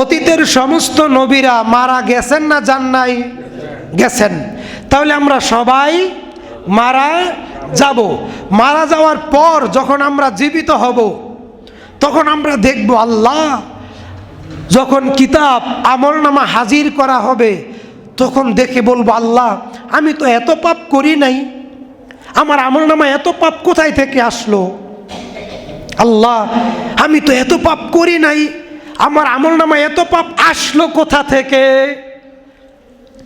অতীতের সমস্ত নবীরা মারা গেছেন না যান নাই? গেছেন। তাহলে আমরা সবাই মারা যাব। মারা যাওয়ার পর যখন আমরা জীবিত হব, তখন আমরা দেখব আল্লাহ, যখন কিতাব আমল নামা হাজির করা হবে, তখন দেখে বলব, আল্লাহ, আমি তো এত পাপ করি নাই। আমার আমল নামা এত পাপ কোথায় থেকে আসলো? আল্লাহ, আমি তো এত পাপ করি নাই। আমার আমল নামা এত পাপ আসলো কোথা থেকে?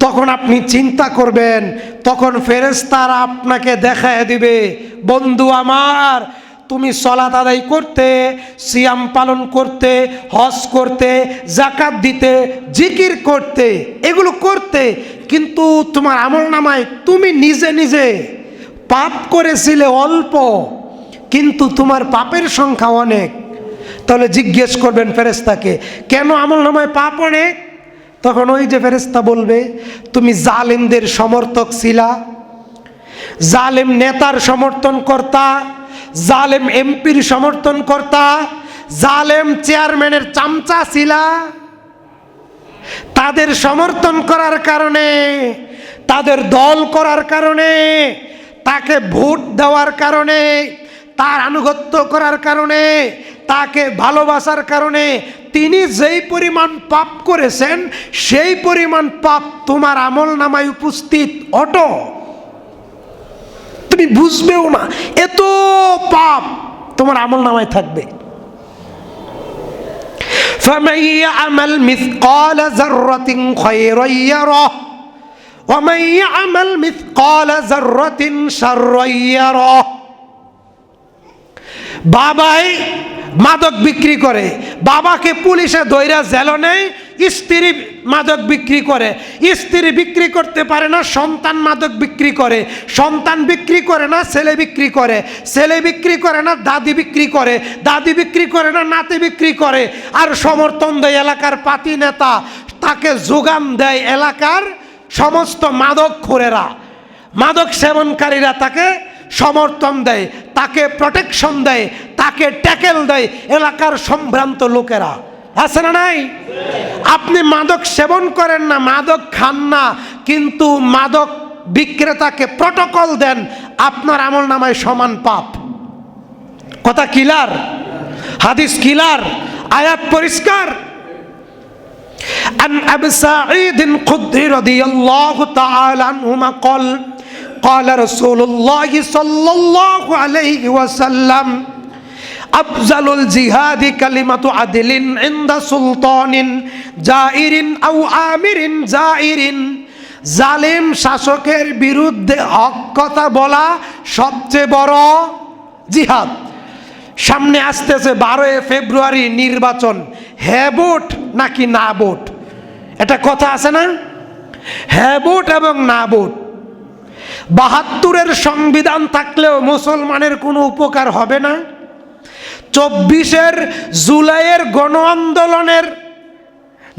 তখন আপনি চিন্তা করবেন, তখন ফেরেস্তারা আপনাকে দেখায় দিবে, বন্ধু আমার, তুমি সলাত আদায় করতে, সিয়াম পালন করতে, হজ করতে জাকাত দিতে, জিকির করতে, এগুলো করতে, কিন্তু তোমার আমল নামায় তুমি নিজে নিজে পাপ করেছিলে অল্প, কিন্তু তোমার পাপের সংখ্যা অনেক। তাহলে জিজ্ঞেস করবেন ফেরেস্তাকে কেন আমল নামায় পাপ অনেক তখন ওই যে ফেরেস্তা বলবে, তুমি জালেমদের সমর্থক ছিলা, জালেম নেতার সমর্থন কর্তা, জালেম এমপির সমর্থন কর্তা, জালেম চেয়ারম্যানের চামচা ছিলা। তাদের সমর্থন করার কারণে, তাদের দল করার কারণে, তাকে ভোট দেওয়ার কারণে, তার আনুগত্য করার কারণে তাকে ভালোবাসার কারণে তিনি যেই পরিমাণ পাপ করেছেন সেই পরিমাণ পাপ তোমার আমল নামায় উপস্থিত অটো তুমি বুঝবেও না এত পাপ তোমার আমল নামায় থাকবে فمن يعمل مثقال ذرة خيرا يره ومن يعمل مثقال ذرة شرا يره বাবাই মাদক বিক্রি করে। বাবাকে পুলিশে দৈরা জেল নেয় স্ত্রী মাদক বিক্রি করে। স্ত্রী বিক্রি করতে পারে না, সন্তান মাদক বিক্রি করে। সন্তান বিক্রি করে না, ছেলে বিক্রি করে। ছেলে বিক্রি করে না, দাদি বিক্রি করে। দাদি বিক্রি করে না, নাতি বিক্রি করে। আর সমর্থন দেয় এলাকার পাতি নেতা, তাকে যোগান দেয় এলাকার সমস্ত মাদক খোরেরা। মাদক সেবনকারীরা তাকে সমর্থন দেয় তাকে প্রোটেকশন দেয় তাকে ট্যাকেল দেয় এলাকার সম্ভ্রান্ত লোকেরা আছে না নাই আপনি মাদক সেবন করেন না মাদক খান না কিন্তু মাদক বিক্রেতাকে প্রটোকল দেন আপনার আমল নামায় সমান পাপ কথা কিলার হাদিস কিলার আয়াত পরিষ্কার عن أبي سعيد الخدري رضي الله تعالى عنهما قال قال رسول الله صلى الله عليه وسلم أفضل الجهاد كلمة عدل عند سلطان جائر أو آمر جائر জালিম শাসকের বিরুদ্ধে হক কথা বলা সবচেয়ে বড় জিহাদ সামনে আসতেছে বারোই ফেব্রুয়ারি নির্বাচন হ্যাঁ ভোট নাকি না ভোট এটা কথা আছে না হ্যাঁ ভোট এবং না ভোট বাহাত্তরের সংবিধান থাকলেও মুসলমানের কোনো উপকার হবে না। চব্বিশের জুলাইয়ের গণ আন্দোলনের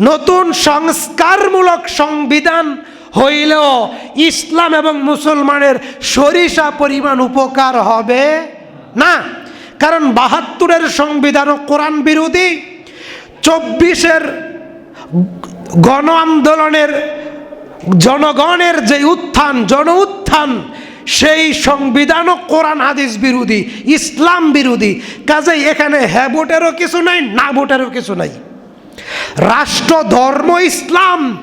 নতুন সংস্কারমূলক সংবিধান হইলেও ইসলাম এবং মুসলমানের সরিষা পরিমাণ উপকার হবে না। কারণ বাহাত্তরের সংবিধান ও কোরআন বিরোধী, চব্বিশের গণ আন্দোলনের জনগণের যে উত্থান, জন উত্থান, সেই সংবিধান ও কোরআন হাদিস বিরোধী, ইসলাম বিরোধী। কাজেই এখানে হ্যাঁ ভোটেরও কিছু নাই, না ভোটেরও কিছু নাই। রাষ্ট্র, ধর্ম, ইসলাম,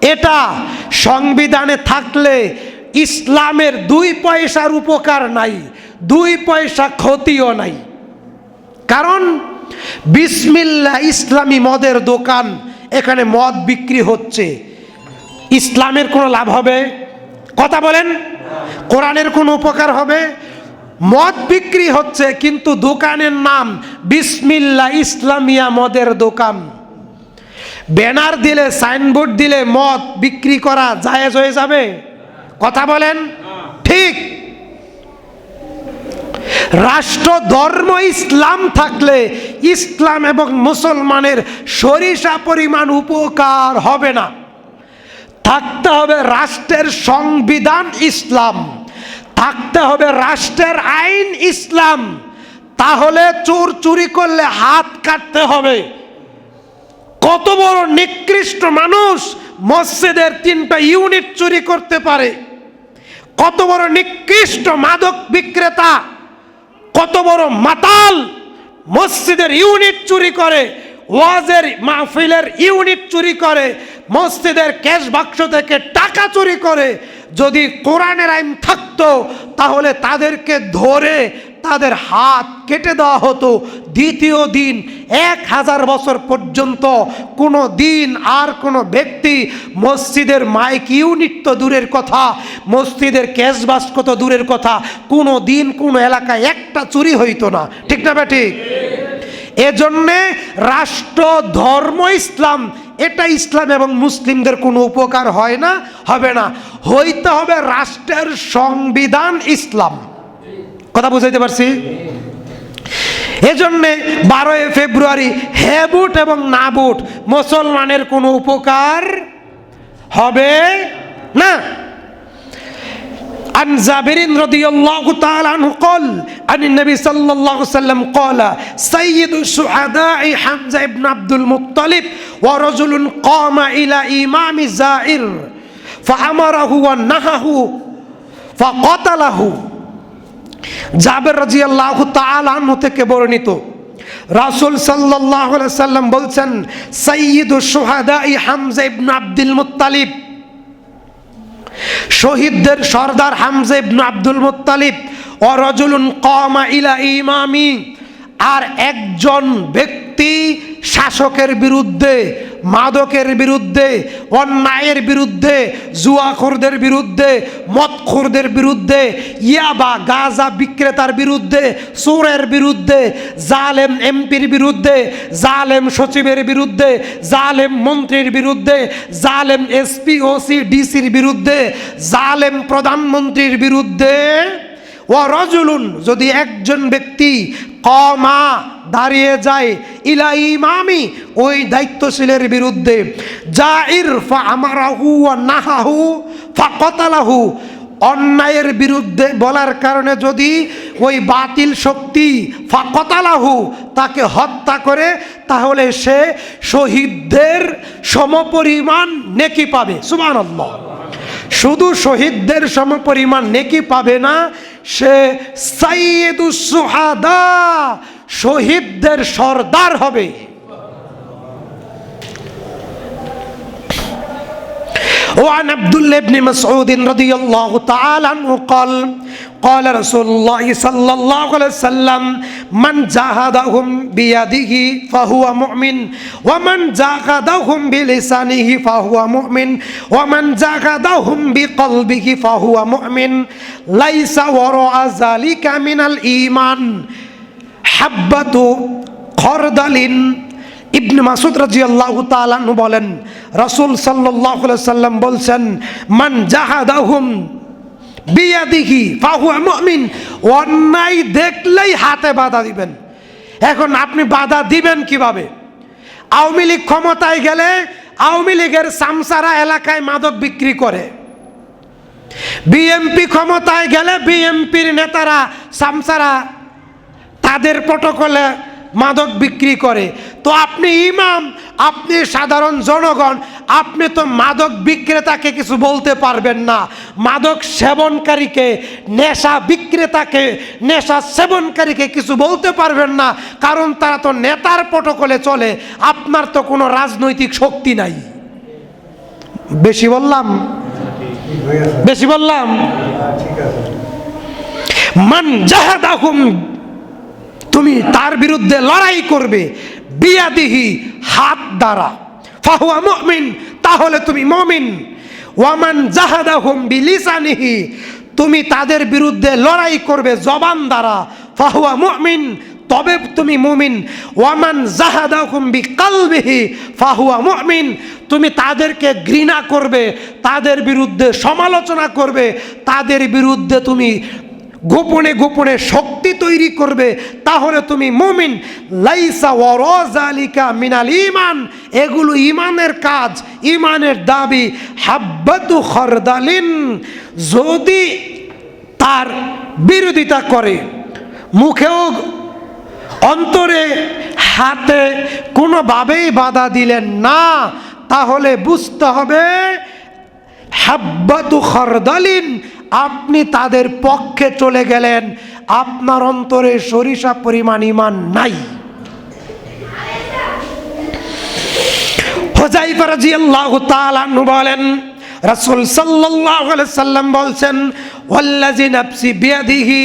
এটা সংবিধানে থাকলে ইসলামের দুই পয়সার উপকার নাই, দুই পয়সা ক্ষতিও নাই। কারণ বিসমিল্লা ইসলামী মদের দোকান, এখানে মদ বিক্রি হচ্ছে। ইসলামের কোনো লাভ হবে? কথা বলেন। কোরআনের কোনো উপকার হবে? মদ বিক্রি হচ্ছে, কিন্তু দোকানের নাম বিসমিল্লা ইসলামিয়া মদের দোকান। ব্যানার দিলে, সাইনবোর্ড দিলে মদ বিক্রি করা জায়েজ হয়ে যাবে? কথা বলেন। ঠিক। রাষ্ট্র, ধর্ম, ইসলাম থাকলে ইসলাম এবং মুসলমানের সরিষা পরিমাণ উপকার হবে না। থাকতে হবে রাষ্ট্রের সংবিধান ইসলাম। থাকতে হবে রাষ্ট্রের আইন ইসলাম। তাহলে চোর চুরি করলে হাত কাটতে হবে। কত বড় নিকৃষ্ট মানুষ মসজিদের তিনটা ইউনিট চুরি করতে পারে। কত বড় নিকৃষ্ট মাদক বিক্রেতা, কত বড় মাতাল মসজিদের ইউনিট চুরি করে। ওয়াজের মাহফিলের ইউনিট চুরি করে, মসজিদের ক্যাশ বাক্স থেকে টাকা চুরি করে। যদি কোরআনের আইন থাকতো, তাহলে তাদেরকে ধরে তাদের হাত কেটে দেওয়া হতো। দ্বিতীয় দিন, এক হাজার বছর পর্যন্ত কোনো দিন আর কোনো ব্যক্তি মসজিদের মাইক ইউনিট তো দূরের কথা, মসজিদের ক্যাশ বাস্ক তো দূরের কথা, কোনো দিন কোনো এলাকায় একটা চুরি হইতো না। ঠিক না ঠিক? এজন্যে রাষ্ট্র, ধর্ম, ইসলাম, এটা ইসলাম এবং মুসলিমদের কোনো উপকার হয় না, হবে না। হইতে হবে রাষ্ট্রের সংবিধান ইসলাম। কথা বুঝাইতে পারছি? এজন্যে বারোই ফেব্রুয়ারি হ্যাঁ বুট এবং না বুট মুসলমানের কোনো উপকার হবে না। عن جابر رضي الله تعالى عنه قال عن النبي صلى الله عليه وسلم قال سيد الشهداء حمزة بن عبد المطلب ورجل قام إلى إمام زائر فأمره ونهه فقتله জাবের রাজি আল্লাহ তালাহ থেকে বর্ণিত রাসুল সাল্লাহ সাল্লাম বলছেন সৈয়দ সোহাদা ই হামজা ইবনু আব্দুল মুত্তালিব শহীদদের সর্দার হামজেব আব্দুল মুত্তালিব অরজুলুন কমা ইলা ইমামি আর একজন ব্যক্তি শাসকের বিরুদ্ধে, মাদকের বিরুদ্ধে, অন্যায়ের বিরুদ্ধে, জুয়াখোরদের বিরুদ্ধে, মদখোরদের বিরুদ্ধে, ইয়াবা গাজা বিক্রেতার বিরুদ্ধে সুরের বিরুদ্ধে, জালেম এমপির বিরুদ্ধে, জালেম সচিবের বিরুদ্ধে, জালেম মন্ত্রীর বিরুদ্ধে, জালেম এসপি, ওসি, ডিসির বিরুদ্ধে, জালেম প্রধানমন্ত্রীর বিরুদ্ধে ও রজুলুন, যদি একজন ব্যক্তি কমা দাঁড়িয়ে যায় ইলা ইমামি ওই দায়িত্বশীলের বিরুদ্ধে। যা আমারাহু ও নাহাহু ফাকতালাহু। অন্যায়ের বিরুদ্ধে বলার কারণে যদি ওই বাতিল শক্তি ফাকতালাহু, তাকে হত্যা করে, তাহলে সে শহীদদের সমপরিমাণ নেকি পাবে। সুমান শুধু শহীদদের সমপরিমাণ নেকি পাবে না সে সাইয়েদুসুহাদা শহীদদের সর্দার হবে وعن عبد الله بن مسعود رضي الله تعالى عنه قال قال رسول الله صلى الله عليه وسلم من جاهدهم بيده فهو مؤمن ومن جاهدهم بلسانه فهو مؤمن ومن جاهدهم بقلبه فهو مؤمن ليس وراء ذلك من الإيمان حبة خردل ইবনে মাসুদ রাজিয়াল্লাহু তাআলাহু বলেন রাসূল সাল্লাল্লাহু আলাইহি সাল্লাম বলছেন মান জাহাদাহুম বিয়াদিহি, ফাহুয়া মুমিন। অন্যায় দেখলেই হাতে বাধা দিবেন। এখন আপনি বাধা দিবেন কীভাবে? আওয়ামী লীগ ক্ষমতায় গেলে আওয়ামী লীগের সামসারা এলাকায় মাদক বিক্রি করে। বিএমপি ক্ষমতায় গেলে বিএমপির নেতারা, সামসারা তাদের প্রটোকলে মাদক বিক্রি করে। তো আপনি ইমাম আপনি সাধারণ জনগণ আপনি তো মাদক বিক্রেতাকে কিছু বলতে পারবেন না। মাদক সেবনকারীকে নেশা বিক্রেতাকে নেশা সেবনকারীকে কিছু বলতে পারবেন না কারণ তারা তো নেতার প্রটোকলে চলে আপনার তো কোনো রাজনৈতিক শক্তি নাই। বেশি বললাম? বেশি বললাম? মান জাহাদাহুম তুমি তার বিরুদ্ধে লড়াই করবে বিয়াদিহি হাত দ্বারা। ফাহুয়া মুমিন, তাহলে তুমি মমিন। ওয়ামান জাহাদাহুম বিলিসানিহি, তুমি তাদের বিরুদ্ধে লড়াই করবে জবান দ্বারা। ফাহুয়া মুমিন, তবে তুমি মুমিন। ওয়ামান জাহাদাহুম বিকালবিহি, ফাহুয়া মুমিন, তুমি তাদেরকে ঘৃণা করবে, তাদের বিরুদ্ধে সমালোচনা করবে, তাদের বিরুদ্ধে তুমি গোপনে গোপনে শক্তি তৈরি করবে, তাহলে তুমি মুমিন। লাইসা ওয়ারাজালিকা মিনাল ইমান এগুলো ইমানের কাজ ইমানের দাবি। হাব্বাতু খরদালিন, যদি তার বিরোধিতা করে, মুখেও অন্তরে, হাতে কোনোভাবেই বাধা দিলেন না, তাহলে বুঝতে হবে, হাব্বাতু খরদালিন আপনি তাদের পক্ষে চলে গেলেন। আপনার অন্তরে সরিষা পরিমাণ ইমান নাই। বলেন, রাসূল সাল্লাম বলছেন, ওয়াল্লাযী নাফসি বিয়াদিহি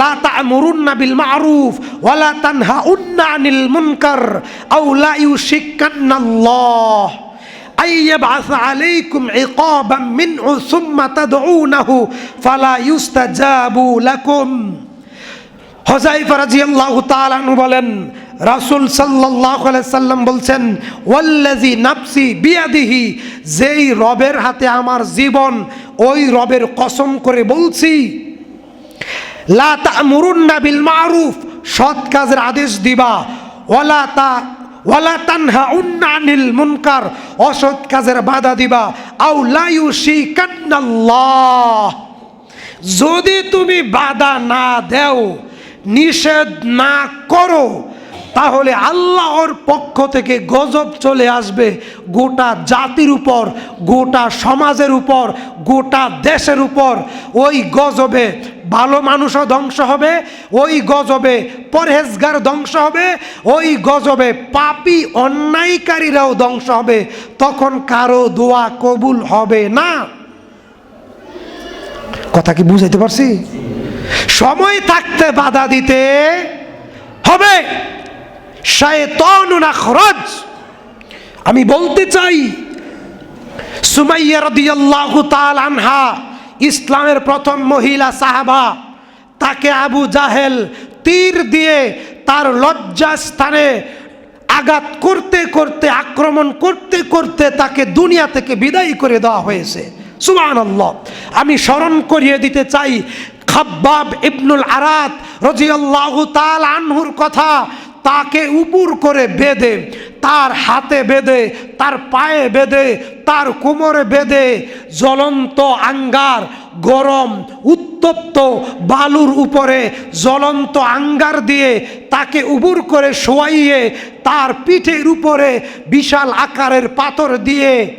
লা তা'মুরুন্না বিল মা'রুফ ওয়া লা তানহাউন্না আনিল মুনকার আও লা ইউশিকান্নাল্লাহ আইয়াবাস আলাইকুম ইকাবাম মিনহু সুম্মা তাদউনাহু ফালা ইউস্তাজাবু লাকুম। হজাইফা রাদিয়াল্লাহু তাআলা বলেন, রাসুল সাল্লাহ সাল্লাম বলছেন ওয়াল্লাজি নাপসি বিয়াদিহি, যেই রবের হাতে আমার জীবন, ওই রবের কসম করে বলছি, লা তা মুরুন্না বিল মারুফ, সৎ কাজের আদেশ দিবা ওলা তা ওয়ালা তানহাউন্না আনিল মুনকার। অসৎ কাজের বাধা দিবা। আও লা ইউশিকান্নাল্লাহ। যদি তুমি বাধা না দেও, নিষেধ না করো, তাহলে আল্লাহর পক্ষ থেকে গজব চলে আসবে। গোটা জাতির উপর, গোটা সমাজের উপর, গোটা দেশের উপর। ওই গজবে ভালো মানুষও ধ্বংস হবে, ওই গজবে পরহেজগার ধ্বংস হবে, ওই গজবে পাপি অন্যায়কারীরাও ধ্বংস হবে, তখন কারও দোয়া কবুল হবে না। কথা কি বুঝাইতে পারছি? সময় থাকতে বাধা দিতে হবে। আখরাজ। আমি বলতে চাই, সুমাইয়া রাদিয়াল্লাহু তাআলা আনহা ইসলামের প্রথম মহিলা সাহাবা, তাকে আবু জাহেল তীর দিয়ে তার লজ্জা স্থানে আঘাত করতে করতে, আক্রমণ করতে করতে তাকে দুনিয়া থেকে বিদায় করে দেওয়া হয়েছে। সুবান আমি স্মরণ করিয়ে দিতে চাই, খাব্বাব ইবনুল আরাত রজিয়াল্লাহু তাল আনহুর কথা, তাকে উপর করে বেঁধে, তার হাতে বেঁধে, তার পায়ে বেঁধে, তার কোমরে বেঁধে জ্বলন্ত আঙ্গার গরম উত্তপ্ত বালুর উপরে জ্বলন্ত আঙ্গার দিয়ে তাকে উবুর করে শোয়াইয়ে তার পিঠের উপরে বিশাল আকারের পাথর দিয়ে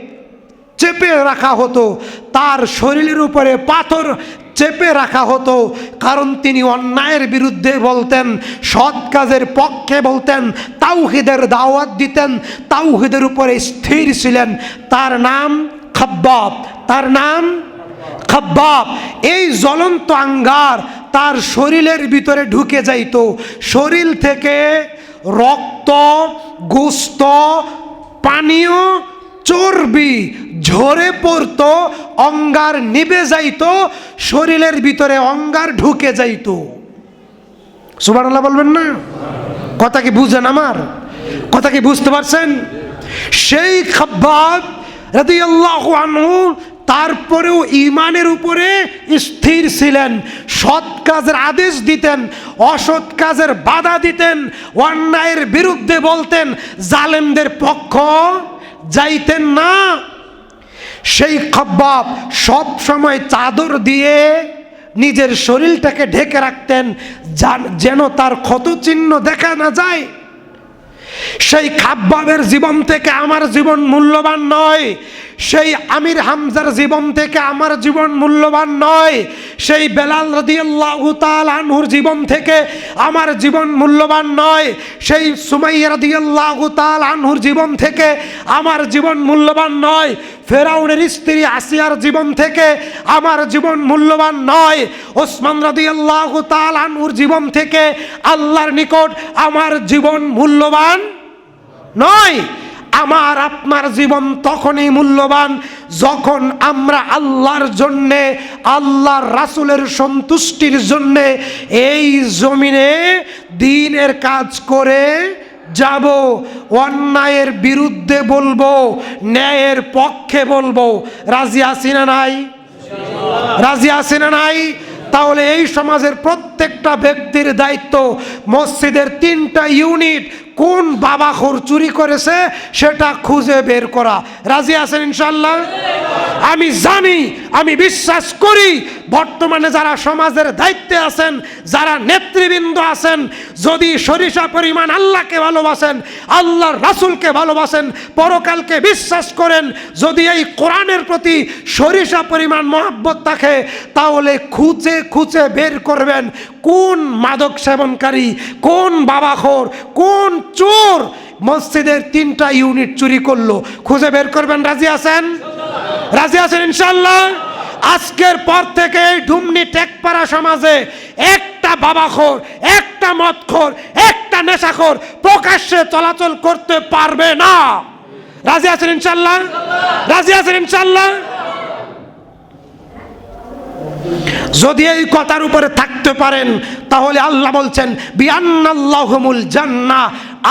চেপে রাখা হতো। তার শরীরের উপরে পাথর চেপে রাখা হতো। কারণ তিনি অন্যায়ের বিরুদ্ধে বলতেন, সৎ কাজের পক্ষে বলতেন, তাওহিদের দাওয়াত দিতেন, তাওহিদের উপরে স্থির ছিলেন। তার নাম খাব্বাব। তার নাম খাব্বাব। এই জ্বলন্ত আঙ্গার তার শরীরের ভিতরে ঢুকে যাইতো। শরীর থেকে রক্ত, গোস্ত, পানীয়, চর্বি ঝরে পড়তো, অঙ্গার নিবে যাইত, শরীরের ভিতরে অঙ্গার ঢুকে যাইত। সুবান বলবেন না? কথা কি বুঝেন আমার? কথা কি বুঝতে পারছেন? সেই খাব্বাব রাদিয়াল্লাহু আনহু তারপরেও ইমানের উপরে স্থির ছিলেন, সৎ কাজের আদেশ দিতেন, অসৎ কাজের বাধা দিতেন, অন্যায়ের বিরুদ্ধে বলতেন, জালেমদের পক্ষ যাইতেন না। সেই খব্বাব সব সময় চাদর দিয়ে নিজের শরীরটাকে ঢেকে রাখতেন, যান- যেন তার ক্ষত চিহ্ন দেখা না যায়। সেই খাব্বাবের জীবন থেকে আমার জীবন মূল্যবান নয়। সেই আমির হামজার জীবন থেকে আমার জীবন মূল্যবান নয়। সেই বেলাল রাদিয়াল্লাহু তাআলা আনহুর জীবন থেকে আমার জীবন মূল্যবান নয়। সেই সুমাইয়া রাদিয়াল্লাহু তাআলা আনহুর জীবন থেকে আমার জীবন মূল্যবান নয়। ফেরাউনের স্ত্রী আসিয়ার জীবন থেকে আমার জীবন মূল্যবান নয়। ওসমান রাদিয়াল্লাহু তাআলা আনহুর জীবন থেকে আল্লাহর নিকট আমার জীবন মূল্যবান নয়, আমার আপনার জীবন তখনই মূল্যবান যখন আমরা আল্লাহর জন্যে, আল্লাহর রাসুলের সন্তুষ্টির জন্যে এই জমিনে দিনের কাজ করে যাব, অন্যায়ের বিরুদ্ধে বলব, ন্যায়ের পক্ষে বলব। রাজি আছি না নাই? রাজি আছে না নাই? তাহলে এই সমাজের প্রত্যেকটা ব্যক্তির দায়িত্ব মসজিদের তিনটা ইউনিট কোন বাবা খোর চুরি করেছে সেটা খুঁজে বের করা। রাজি আছেন ইনশাল্লাহ আমি জানি, আমি বিশ্বাস করি, বর্তমানে যারা সমাজের দায়িত্বে আছেন, যারা নেতৃবৃন্দ আছেন, যদি সরিষা পরিমাণ আল্লাহকে ভালোবাসেন, আল্লাহর রাসুলকে ভালোবাসেন, পরকালকে বিশ্বাস করেন, যদি এই কোরআনের প্রতি সরিষা পরিমাণ মহাব্বত থাকে, তাহলে খুঁচে খুঁচে বের করবেন কোন মাদক সেবনকারী, কোন বাবাখোর কোন চোর। মসজিদের তিনটা ইউনিট চুরি করল। খুঁজে বের করবেন, রাজি আছেন? রাজি আছেন ইনশাল্লাহ আজকের পর থেকে এই ডুমনি টেকপাড়া সমাজে একটা বাবাখোর, একটা মদখোর, একটা নেশাখোর প্রকাশ্যে চলাচল করতে পারবে না। রাজি আছেন ইনশাল্লাহ রাজি আছেন ইনশাল্লাহ যদি এই কথার উপরে থাকতে পারেন, তাহলে আল্লাহ বলছেন বিয়ান্নাল্লাহুমুল জান্নাহ।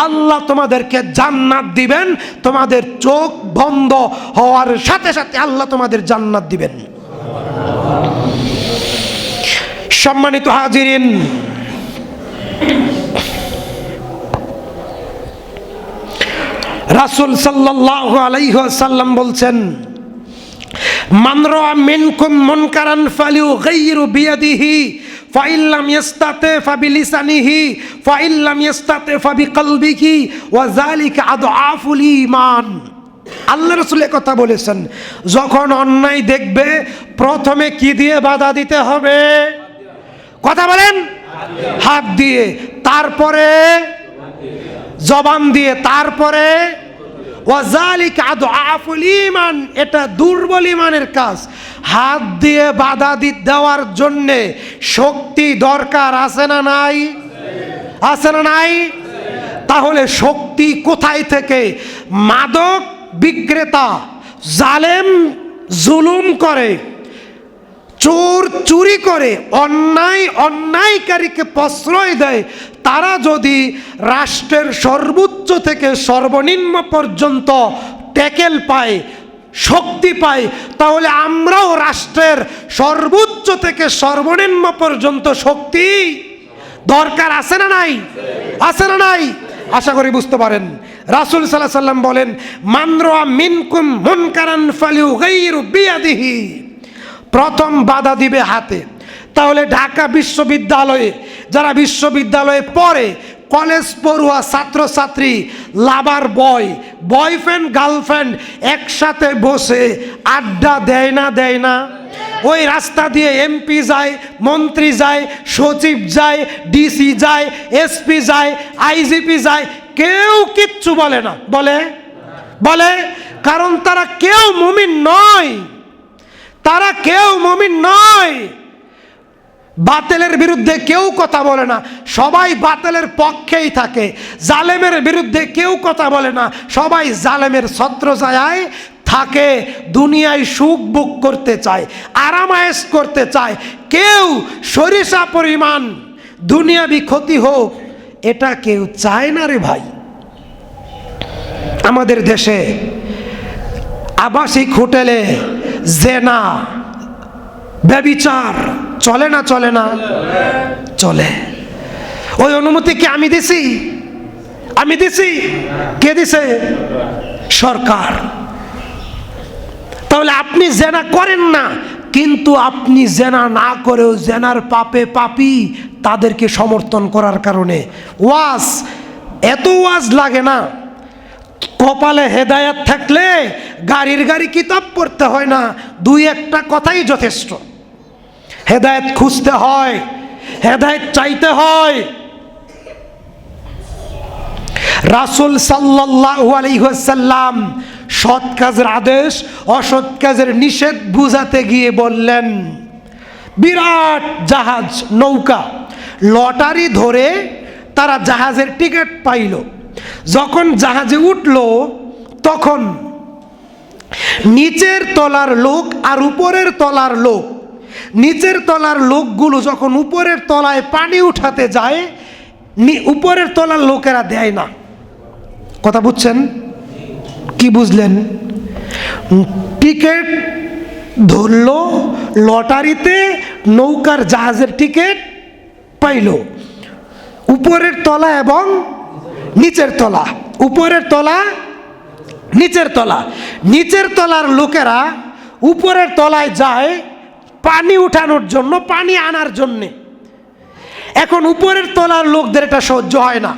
আল্লাহ তোমাদেরকে জান্নাত দিবেন, তোমাদের চোখ বন্ধ হওয়ার সাথে সাথে আল্লাহ তোমাদের জান্নাত দিবেন। সম্মানিত হাজিরিন, রাসূল সাল্লাল্লাহু আলাইহি ওয়াসাল্লাম বলছেন, মান রাআ মিনকুম মুনকারান ফালিয়ুগাইয়িরু বিয়াদিহি ফাইল্লাম ইয়াস্তাতে ফাবিলিসানিহি, ফাইল্লাম ইয়াস্তাতে ফাবিকলবিহি, ওয়া যালিকা আদআফুল ঈমান। আল্লাহ রসুল কথা বলেছেন, যখন অন্যায় দেখবে, প্রথমে কি দিয়ে বাধা দিতে হবে? কথা বলেন। হাত দিয়ে, তারপরে? জবান দিয়ে, তারপরে? ওয়াজালিক আদআফুল ঈমান, এটা দুর্বল ঈমানের কাজ। হাত দিয়ে বাধা দি, দেওয়ার জন্যে শক্তি দরকার, আছে না নাই? আছে না নাই? তাহলে শক্তি কোথায় থেকে? মাদক বিক্রেতা, জালেম জুলুম করে। চোর চুরি করে, অন্যায়, অন্যায়কারীকে প্রশ্রয় দেয়, তারা যদি রাষ্ট্রের সর্বোচ্চ থেকে সর্বনিম্ন পর্যন্ত ট্যাকেল পায়, শক্তি পায়, তাহলে আমরাও রাষ্ট্রের সর্বোচ্চ থেকে সর্বনিম্ন পর্যন্ত শক্তি। দরকার আছে না নাই? আছে না নাই? আশা করি বুঝতে পারেন। রাসূল সাল্লাল্লাহু সাল্লাম বলেন মানরা মিনকুম মুনকারান ফালিউ গাইরু বিয়াদিহি। প্রথম বাধা দিবে হাতে। তাহলে ঢাকা বিশ্ববিদ্যালয়ে, যারা বিশ্ববিদ্যালয়ে পড়ে, কলেজ পড়ুয়া ছাত্রছাত্রী, লাভার বয়, বয়ফ্রেন্ড, গার্লফ্রেন্ড একসাথে বসে আড্ডা দেয় না দেয় না। ওই রাস্তা দিয়ে এমপি যায়, মন্ত্রী যায়, সচিব যায়, ডিসি যায়, এসপি যায়, আইজিপি যায়, কেউ কিচ্ছু বলে না। বলে? বলে? কারণ তারা কেউ মুমিন নয়। তারা কেউ মমিন নয়। বাতেলের বিরুদ্ধে কেউ কথা বলে না। সবাই বাতেলের পক্ষেই থাকে। জালেমের বিরুদ্ধে কেউ কথা বলে না। সবাই জালেমের ছত্র ছায়ায় থাকে। দুনিয়ায় সুখ বুক করতে চায়, আরামায়েশ করতে চায়। কেউ সরিষা পরিমাণ দুনিয়াবি ক্ষতি হোক, এটা কেউ চায় না রে ভাই। আমাদের দেশে আবাসিক হোটেলে জেনা, ব্যবিচার, চলে না চলে না? চলে। ওই অনুমতি কি আমি দিছি? আমি দিছি? কে দিছে? সরকার। তাহলে আপনি জেনা করেন না, কিন্তু আপনি জেনা না করেও জেনার পাপে পাপি তাদেরকে সমর্থন করার কারণে। ওয়াজ, এত ওয়াজ লাগে না। কপালে হেদায়াত থাকলে গাড়ির গাড়ি কিতাব পড়তে হয় না। দুই একটা কথাই যথেষ্ট। হেদায়েত খুঁজতে হয়, হেদায়েত চাইতে হয়। রাসুল আলাইহি সৎ কাজের আদেশ, অসৎ কাজের নিষেধ বুঝাতে গিয়ে বললেন, বিরাট জাহাজ, নৌকা। লটারি ধরে তারা জাহাজের টিকিট পাইল। যখন জাহাজে উঠল, তখন নিচের তলার লোক আর উপরের তলার লোক, নিচের তলার লোকগুলো যখন উপরের তলায় পানি উঠাতে যায় উপরের তলার লোকেরা দেয় না। কথা বুঝছেন? কি বুঝলেন? টিকিট ধরলো, লটারিতে নৌকার জাহাজের টিকিট পাইল। উপরের তলা এবং নিচের তলা। উপরের তলা, নিচের তলা। নিচের তলার লোকেরা উপরের তলায় যায় পানি উঠানোর জন্য, পানি আনার জন্যে। এখন উপরের তলার লোকদের এটা সহ্য হয় না।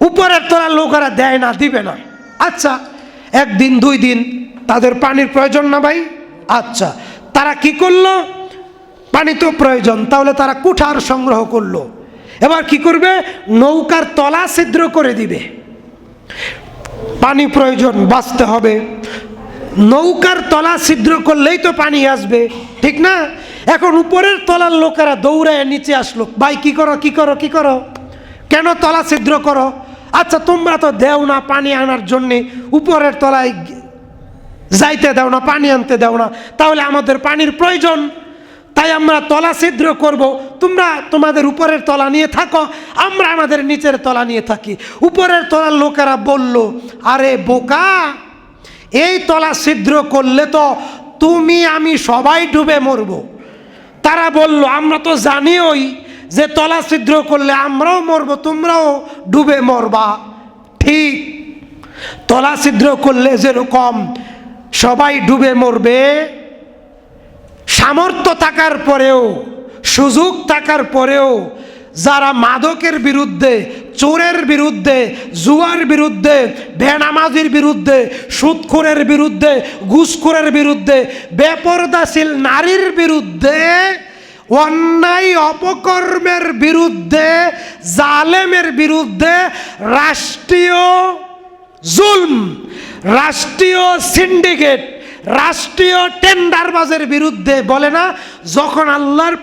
উপরের তলার লোকেরা দেয় না, দিবে না। আচ্ছা একদিন, দুই দিন তাদের পানির প্রয়োজন না ভাই? আচ্ছা তারা কি করল? পানি তো প্রয়োজন, তাহলে তারা কুঠার সংগ্রহ করল। এবার কি করবে? নৌকার তলা ছিদ্র করে দিবে। পানি প্রয়োজন, বাঁচতে হবে। নৌকার তলা ছিদ্র করলেই তো পানি আসবে, ঠিক না? এখন উপরের তলার লোকেরা দৌড়ায় নিচে আসলো। ভাই, কি করো কি করো কি করো? কেন তলা ছিদ্র করো? আচ্ছা তোমরা তো দেও না পানি আনার জন্যে। উপরের তলায় যাইতে দাও না, পানি আনতে দাও না। তাহলে আমাদের পানির প্রয়োজন। তাই আমরা তলা ছিদ্র করব। তোমরা তোমাদের উপরের তলা নিয়ে থাকো, আমরা আমাদের নিচের তলা নিয়ে থাকি। উপরের তলার লোকেরা বলল, আরে বোকা, এই তলা ছিদ্র করলে তো তুমি, আমি সবাই ডুবে মরব। তারা বলল, আমরা তো জানিওই যে তলা ছিদ্র করলে আমরাও মরব, তোমরাও ডুবে মরবা। ঠিক, তলা ছিদ্র করলে যেরকম সবাই ডুবে মরবে সামর্থ্য থাকার পরেও, সুযোগ থাকার পরেও, যারা মাদকের বিরুদ্ধে, চোরের বিরুদ্ধে, জুয়ার বিরুদ্ধে, বেনামাজির বিরুদ্ধে সুদখোরের বিরুদ্ধে, ঘুষখোরের বিরুদ্ধে, বেপরদাশীল নারীর বিরুদ্ধে, অন্যায় অপকর্মের বিরুদ্ধে, জালেমের বিরুদ্ধে রাষ্ট্রীয় জুলম, রাষ্ট্রীয় সিন্ডিকেট রাষ্ট্রীয় টেন্ডারবাজের বিরুদ্ধে বলে না যখন আল্লাহর